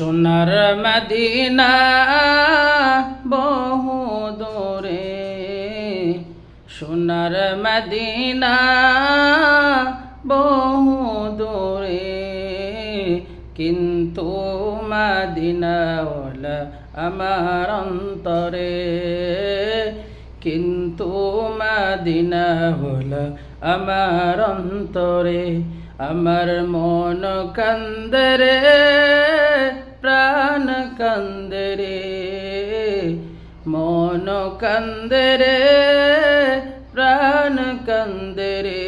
সোনার মদিনা বহু দূরে, সোনার মদিনা বহু দূরে। কিন্তু মদিনাওয়ালা আমার অন্তরে, কিন্তু মদিনা আমার অন্তরে, আমার মন কান্দরে কান্দরে, মন কান্দরে, প্রাণ কান্দরে।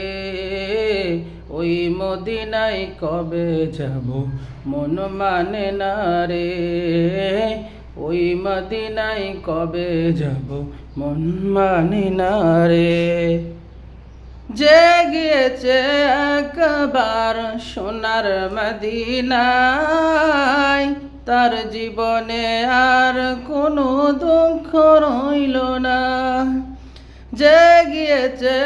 ওই মদিনায় কবে যাব মন মানে না রে? ওই মদিনায় কবে যাব মন মানে না রে? যে গিয়েছে একবার সোনার মদিনায় তার জীবনে আর কোনো দুঃখ রইল না। যে গিয়েছে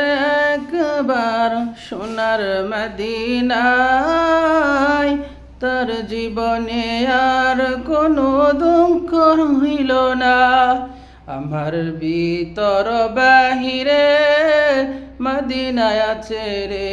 একবার সোনার মদিনায়। তার জীবনে আর কোনো দুঃখ রইল না। আমার ভিতর বাহিরে মদিনায় আছে রে।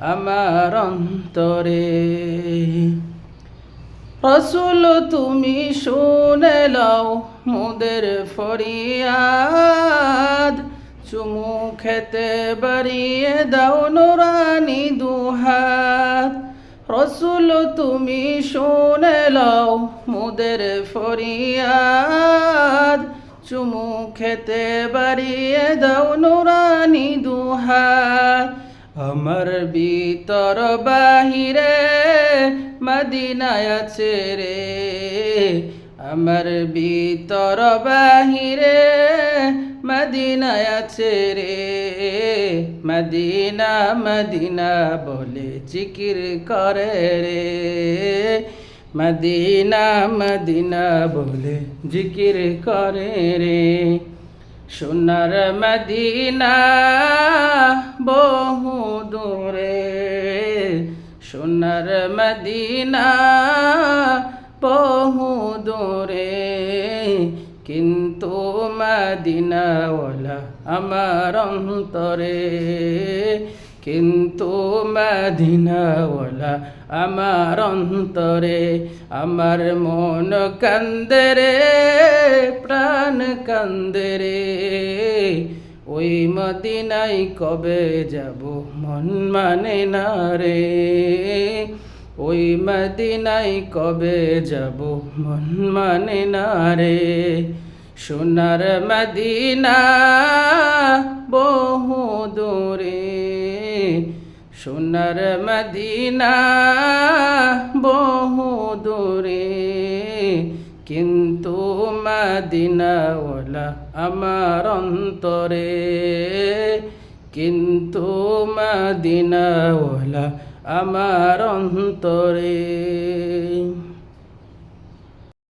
আমার অন্তরে। রসুল, তুমি শুনে লও মুদের ফরিয়াদ। চুমু খেতে বাড়িয়ে দাও নোরানি দুহাত। রসুল, তুমি শুনে লও মুদের ফরিয়াদ। চুমু খেতে বাড়িয়ে দাও নোরানি দুহাত। আমার ভিতর বাহিরে মদিনায় আছে রে। আমার ভিতর বাহিরে মদিনায় আছে রে। মদিনা মদিনা বলে জিকির করে রে। মদিনা মদিনা বলে জিকির করে রে। সোনার মদিনা সোনার মদিনা বহু দূরে, কিন্তু মদিনাওয়ালা আমার অন্তরে। কিন্তু মদিনাওয়ালা আমার অন্তরে, আমার মন কান্দরে প্রাণ কান্দরে ওই মদিনাই কবে যাব? মন মানে না রে। ওই মদিনাই কবে যাব? মন মানে না রে। সোনার মদিনা বহু দূরে। সোনার মদিনা বহু কিন্তু মদিনাওয়ালা আমার অন্তরে কিন্তু মদিনাওয়ালা আমার অন্তরে।